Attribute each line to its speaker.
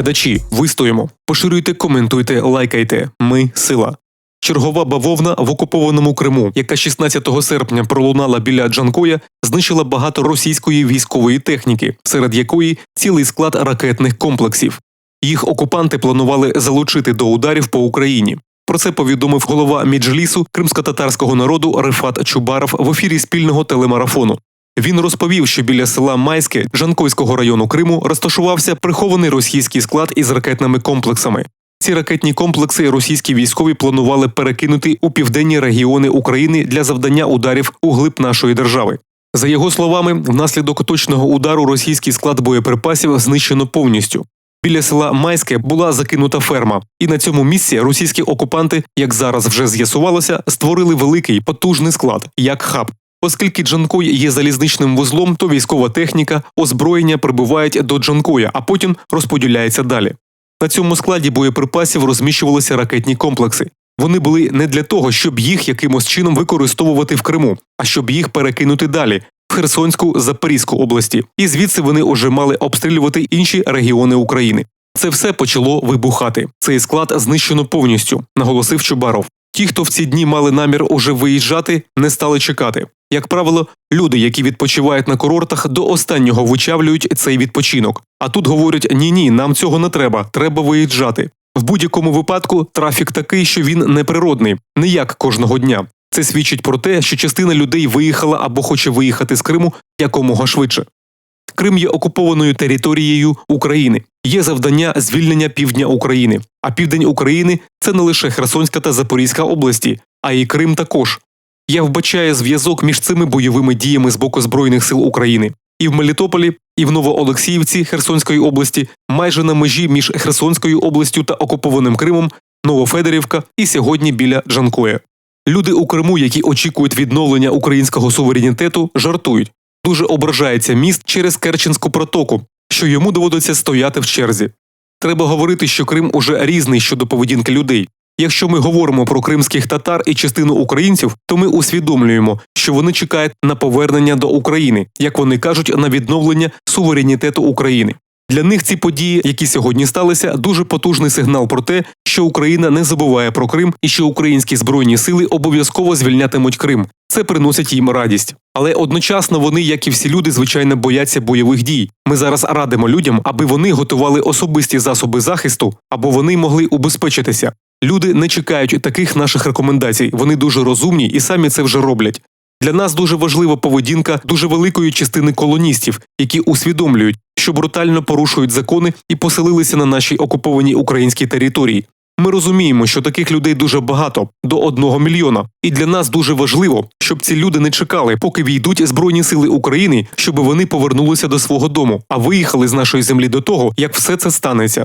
Speaker 1: Глядачі, вистоїмо. Поширюйте, коментуйте, лайкайте. Ми сила. Чергова бавовна в окупованому Криму, яка 16 серпня пролунала біля Джанкоя, знищила багато російської військової техніки, серед якої цілий склад ракетних комплексів. Їх окупанти планували залучити до ударів по Україні. Про це повідомив голова Міджлісу кримсько-татарського народу Рифат Чубаров в ефірі спільного телемарафону. Він розповів, що біля села Майське Жанкойського району Криму розташувався прихований російський склад із ракетними комплексами. Ці ракетні комплекси російські військові планували перекинути у південні регіони України для завдання ударів у глиб нашої держави. За його словами, внаслідок точного удару російський склад боєприпасів знищено повністю. Біля села Майське була закинута ферма, і на цьому місці російські окупанти, як зараз вже з'ясувалося, створили великий потужний склад як хаб. Оскільки Джанкой є залізничним вузлом, то військова техніка, озброєння прибувають до Джанкоя, а потім розподіляється далі. На цьому складі боєприпасів розміщувалися ракетні комплекси. Вони були не для того, щоб їх якимось чином використовувати в Криму, а щоб їх перекинути далі в Херсонську Запорізьку області, і звідси вони уже мали обстрілювати інші регіони України. Це все почало вибухати. Цей склад знищено повністю, наголосив Чубаров. Ті, хто в ці дні мали намір уже виїжджати, не стали чекати. Як правило, люди, які відпочивають на курортах, до останнього вичавлюють цей відпочинок. А тут говорять: ні, ні, нам цього не треба, треба виїжджати. В будь-якому випадку трафік такий, що він неприродний, не як кожного дня. Це свідчить про те, що частина людей виїхала або хоче виїхати з Криму якомога швидше. Крим є окупованою територією України. Є завдання звільнення півдня України. А південь України це не лише Херсонська та Запорізька області, а й Крим також. Я вбачаю зв'язок між цими бойовими діями з боку Збройних сил України. І в Мелітополі, і в Новоолексіївці Херсонської області, майже на межі між Херсонською областю та окупованим Кримом, Новофедерівка і сьогодні біля Джанкоя. Люди у Криму, які очікують відновлення українського суверенітету, жартують. Дуже ображається міст через Керченську протоку, що йому доводиться стояти в черзі. Треба говорити, що Крим уже різний щодо поведінки людей. Якщо ми говоримо про кримських татар і частину українців, то ми усвідомлюємо, що вони чекають на повернення до України, як вони кажуть, на відновлення суверенітету України. Для них ці події, які сьогодні сталися, дуже потужний сигнал про те, що Україна не забуває про Крим і що українські збройні сили обов'язково звільнятимуть Крим. Це приносить їм радість. Але одночасно вони, як і всі люди, звичайно, бояться бойових дій. Ми зараз радимо людям, аби вони готували особисті засоби захисту, або вони могли убезпечитися. Люди не чекають таких наших рекомендацій. Вони дуже розумні і самі це вже роблять. Для нас дуже важлива поведінка дуже великої частини колоністів, які усвідомлюють, що брутально порушують закони і поселилися на нашій окупованій українській території. Ми розуміємо, що таких людей дуже багато до одного мільйона, і для нас дуже важливо, щоб ці люди не чекали, поки війдуть збройні сили України, щоб вони повернулися до свого дому, а виїхали з нашої землі до того, як все це станеться.